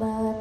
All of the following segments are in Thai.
บั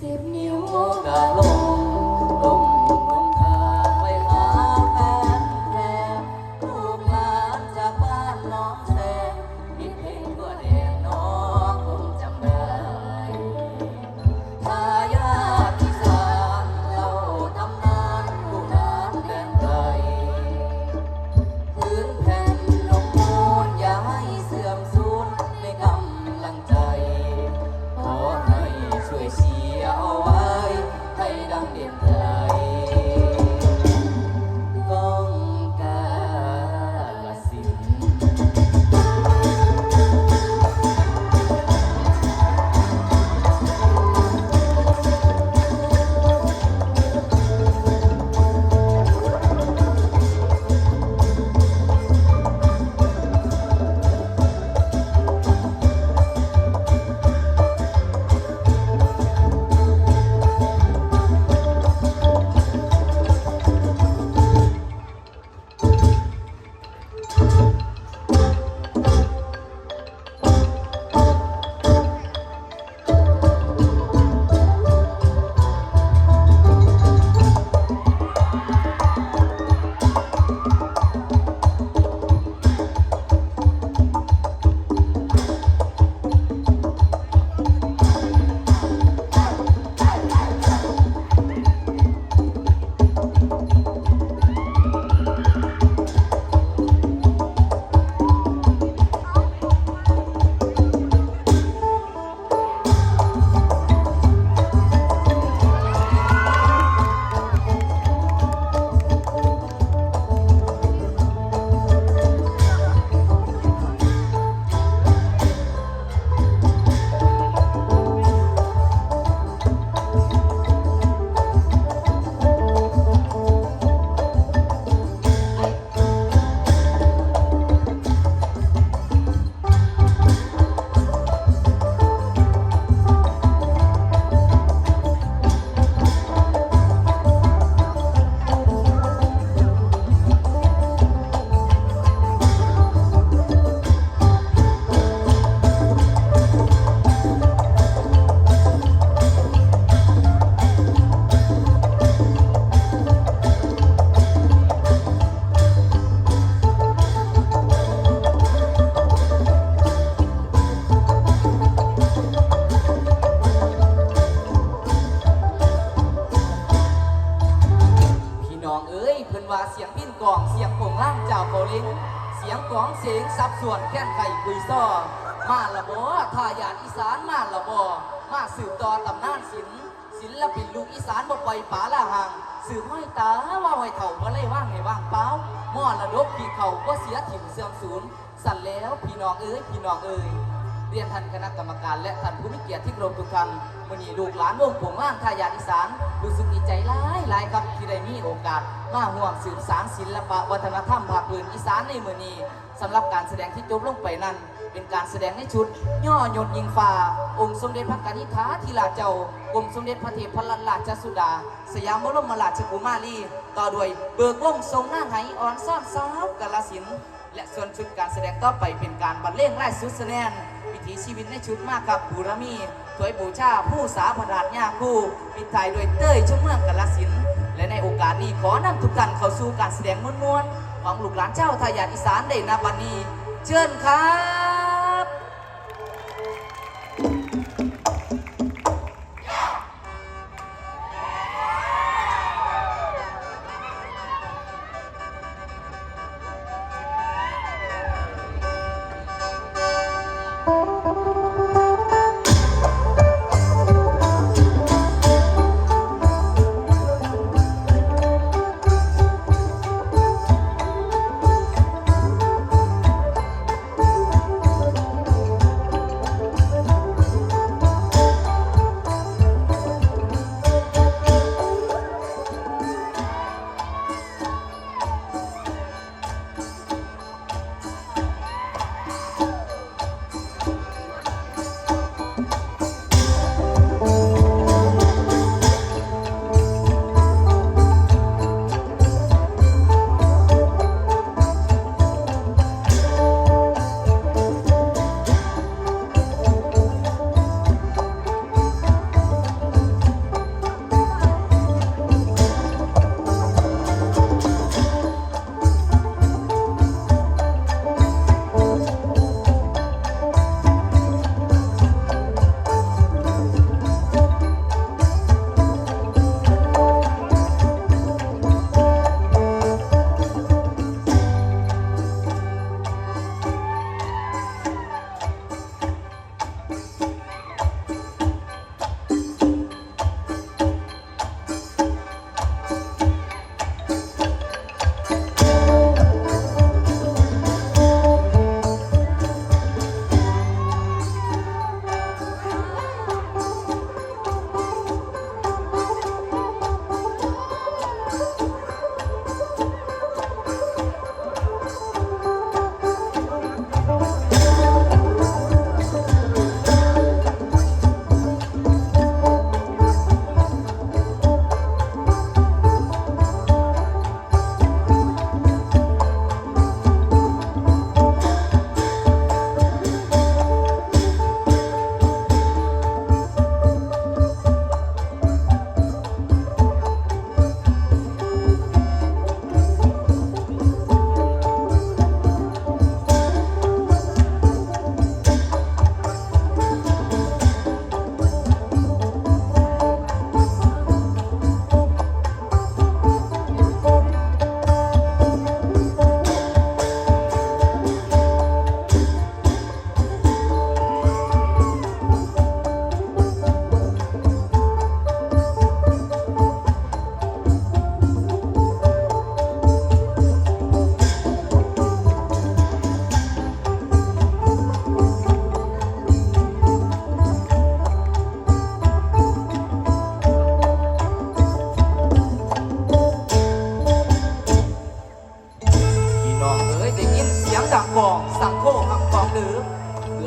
สิบนิ้วกา เสียงโป่งล่างเจ้าโบลิงเสียงกลองเสียงสับส่วนแค้นไข่กุยซ้อมาละบ่ทายาทอีสานมาละบ่มาสืบต่อตำนานศิลป์ศิลปินลูกอีสานบ่ปล่อยป๋าละห่างสืบห้อยตาว่าห้อยเถ่าบ่เลยว่างให้ว่างเปล่าม่อละดบพี่เขาบ่เสียถิ่มเสื่อมสูญสั่นแล้วพี่น้องเอ้ยพี่น้องเอ้ย เรียนท่านคณะกรรมการและท่านผู้มีเกียรติที่เคารพทุกท่านวันนี้ลูกหลานวงผงล่างทายาทอีสานรู้สึกดีใจหลายหลายครับที่ได้มีโอกาส มาห่วมสืบสานศิลปะวัฒนธรรมภาคพื้นอีสานในมือนี้สำหรับการแสดงที่จบลงไปนั้น เป็นการแสดงในชุด ย่อยนยิงฟ้า องค์สมเด็จพระกนิษฐาธิราชเจ้ากรมสมเด็จพระเทพรัตนราชสุดา สยามบรมราชกุมารีต่อด้วยเบิกวงทรงหน้าไหอ่อนซ่อนสาวกาลสินธุ์และส่วนชุดการแสดงต่อไปเป็นการบรรเลงไล่สุดแสดง วิถีชีวิตในชุดมากกับบูรมีถวยบูชาผู้สาพดาดยาคู่ปิดท้ายด้วยเต้ยชุ่มเมืองกาลสินและในโอกาสนี้ขอนำทุกท่านเข้าสู่การแสดงมวนๆของลูกหลานเจ้าทายาทอีสานได้ณบันนี้ เชิญครับ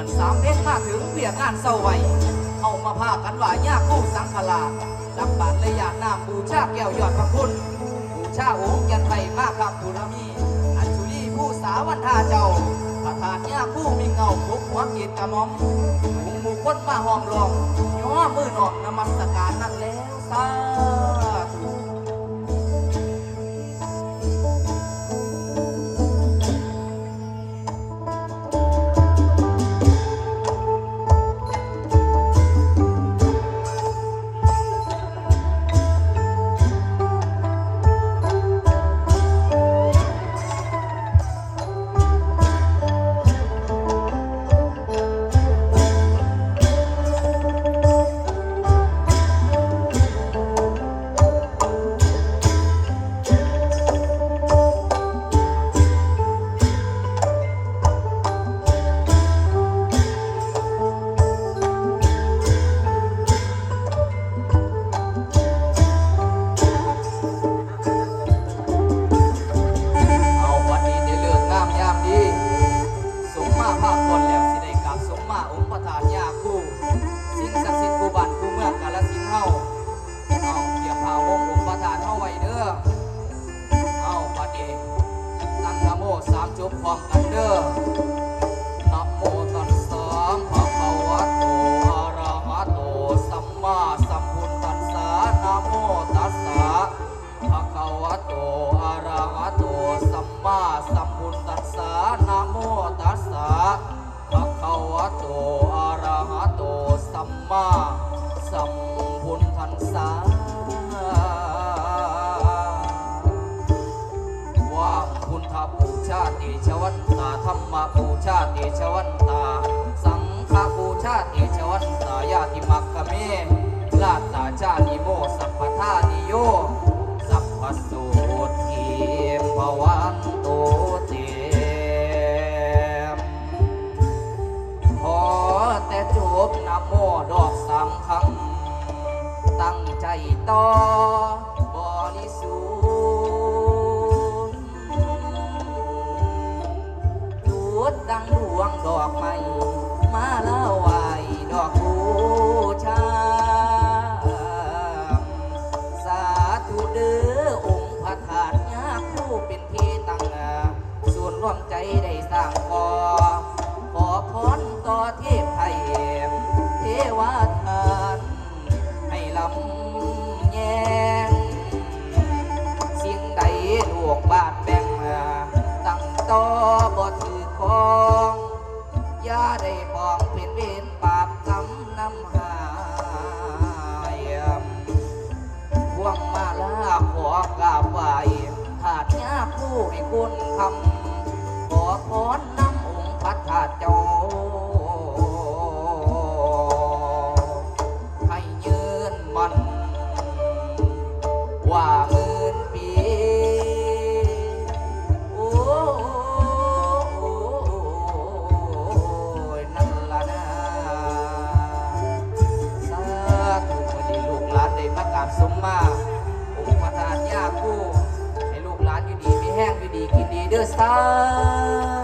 อนสามเพ็ญมาถึงเวียงานเศร้าไว้เอามาพากันว่ายาคู่สังขลารับบาตรเลยอยากนามบูชาแก้วยอดพระคุณบูชาองค์ยันไทยมากครับบุรมี อัญชุลีผู้สาวันทาเจ้า ประธานยาคู่มีเงาปุกหัวกียรติกระมอมหมู่หมู่คนมาห้อมล้อมย่อมือนอกนมัสการนั่นแล้วสาามจบควากันเด้อนะโมตัสสะภะคะวะโตอะระหะโตสัมมาสัมพุทธัสสะนะโมตัสสะภะคะวโตอระหะโตสัมมาสัมพุทัสสะนะโมตัสสะภะคะวโตอระหะโตสัมมาสัมพุทธัสสะันตาธรรมบูชาติชวันตา สังฆบูชาติชวันตายาติมักกะเมลาตาชาติโมสัพพทานิโย มาองค์ประธานยาคู่ให้ลูกหลานอยู่ดีไม่แห้งอยู่ดีกินดีเด้อสา